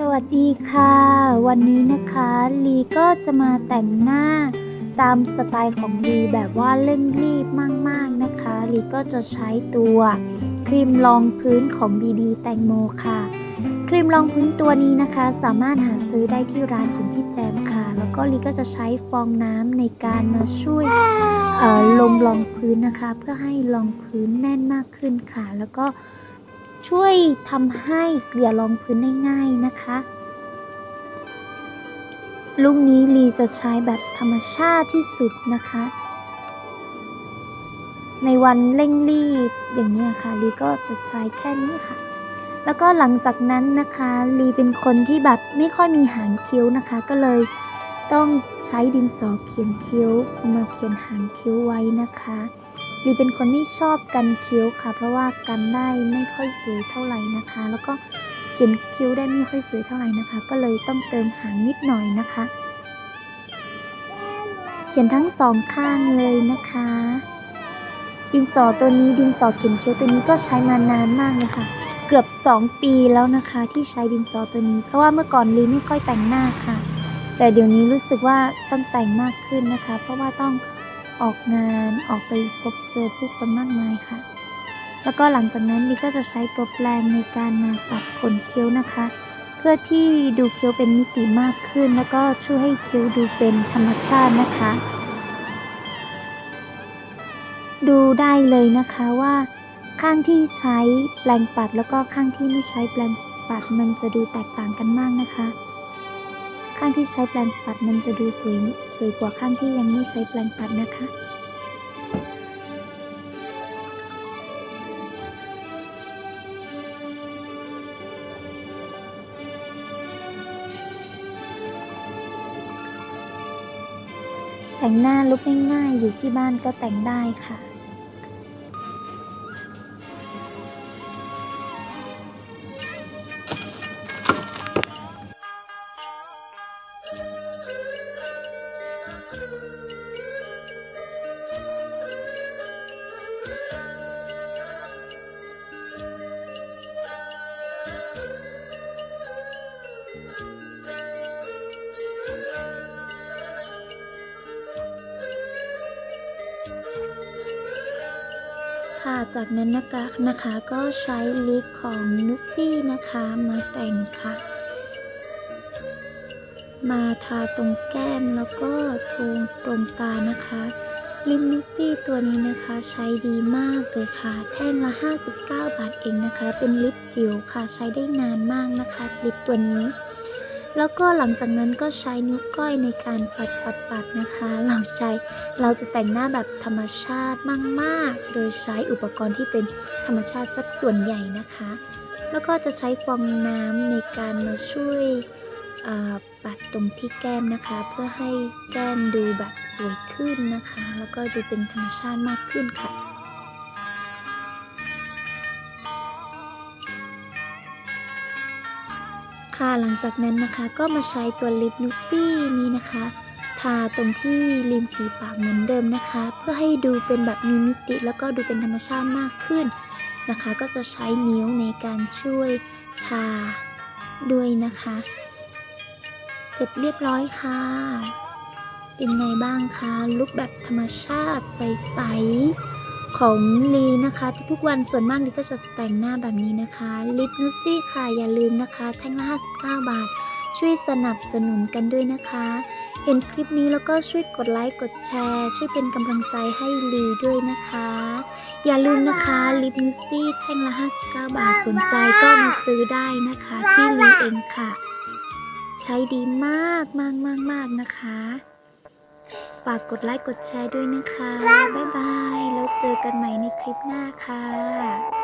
สวัสดีค่ะ วันนี้นะคะลีก็จะมาแต่งหน้าตามสไตล์ของลีแบบว่าเร่งรีบมากๆนะคะลีก็จะใช้ตัวครีมรองพื้นของ BB แตงโมค่ะ ครีมรองพื้นตัวนี้นะคะ สามารถหาซื้อได้ที่ร้านของพี่แจมค่ะ แล้วก็ลีก็จะใช้ฟองน้ำในการมาช่วยลงรองพื้นนะคะ เพื่อให้รองพื้นแน่นมากขึ้นค่ะ แล้วก็ ช่วยทำให้เกลี่ยรองพื้นได้ง่ายนะคะ ลูกนี้ลีจะใช้แบบธรรมชาติที่สุดนะคะ ในวันเร่งรีบอย่างนี้ค่ะลีก็จะใช้แค่นี้ค่ะ แล้วก็หลังจากนั้นนะคะลีเป็นคนที่แบบไม่ค่อยมีหางคิ้วนะคะ ก็เลยต้องใช้ดินสอเขียนคิ้วมาเขียนหางคิ้วไว้นะคะ ลีเป็นคนไม่ชอบกันคิ้วค่ะ เพราะว่ากันได้ไม่ค่อยสวยเท่าไหร่นะคะ แล้วก็เขียนคิ้วได้ไม่ค่อยสวยเท่าไหร่นะคะ ก็เลยต้องเติมหางนิดหน่อยนะคะ เขียนทั้งสองข้างเลยนะคะ ดินสอตัวนี้ดินสอเขียนคิ้วตัวนี้ก็ใช้มานานมากเลยค่ะเกือบ 2 ปีแล้วนะคะที่ใช้ดินสอตัวนี้ เพราะว่าเมื่อก่อนลีไม่ค่อยแต่งหน้าค่ะ แต่เดี๋ยวนี้รู้สึกว่าต้องแต่งมากขึ้นนะคะ เพราะว่าต้อง ออกงานออกไปพบเจอผู้คนมากมายค่ะ แล้วก็หลังจากนั้นลีก็จะใช้ตัวแปรงในการมาปัดขนคิ้วนะคะ เพื่อที่ดูคิ้วเป็นมิติมากขึ้น แล้วก็ช่วยให้คิ้วดูเป็นธรรมชาตินะคะ ดูได้เลยนะคะว่าข้างที่ใช้แปรงปัดแล้วก็ข้างที่ไม่ใช้แปรงปัดมันจะดูแตกต่างกันมากนะคะ ข้างที่ใช้แปรงปัดมันจะดูสวยสวยกว่าข้างที่ยังไม่ใช้แปรงปัดนะคะ แต่งหน้าลุกง่ายๆอยู่ที่บ้านก็แต่งได้ค่ะ ค่ะจากนั้นนะคะนะคะก็ใช้ลิปของนุชซี่นะคะมาแต่งค่ะ มาทาตรงแก้มแล้วก็ตรงตรงตานะคะ ลิปนุชซี่ตัวนี้นะคะใช้ดีมากเลยค่ะ แท่งละ 59 บาทเองนะคะ เป็นลิปจิ๋วค่ะใช้ได้นานมากนะคะ ลิปตัวนี้ แล้วก็หลังจากนั้นก็ใช้นิ้วก้อยในการปัดปัดปัดนะคะ เราใช้เราจะแต่งหน้าแบบธรรมชาติมากๆ โดยใช้อุปกรณ์ที่เป็นธรรมชาติสักส่วนใหญ่นะคะ แล้วก็จะใช้ฟองน้ำในการมาช่วย ปัดตรงที่แก้มนะคะ เพื่อให้แก้มดูแบบสวยขึ้นนะคะ แล้วก็ดูเป็นธรรมชาติมากขึ้นค่ะค่ะหลังจากนั้นนะคะก็มาใช้ตัวลิปนุชซี่นี้นะคะทาตรงที่ริมฝีปากเหมือนเดิมนะคะ เพื่อให้ดูเป็นแบบมีมิติ แล้วก็ดูเป็นธรรมชาติมากขึ้นนะคะ ก็จะใช้นิ้วในการช่วยทาด้วยนะคะ เสร็จเรียบร้อยค่ะ เป็นไงบ้างคะลุคแบบธรรมชาติใสๆของลีนะคะ ทุกวันส่วนมากลีก็จะแต่งหน้าแบบนี้นะคะ ลิปนุชซี่ค่ะอย่าลืมนะคะ แท่งละ59 บาท ช่วยสนับสนุนกันด้วยนะคะ เห็นคลิปนี้แล้วก็ช่วยกดไลค์กดแชร์ ช่วยเป็นกำลังใจให้ลีด้วยนะคะ อย่าลืมนะคะลิปนุชซี่แท่งละ59 บาทสนใจก็มาซื้อได้นะคะ ที่ลีเองค่ะ ใช้ดีมากมากมากมากนะคะ ฝากกดไลค์กดแชร์ด้วยนะคะ บ๊ายบาย แล้วเจอกันใหม่ในคลิปหน้าค่ะ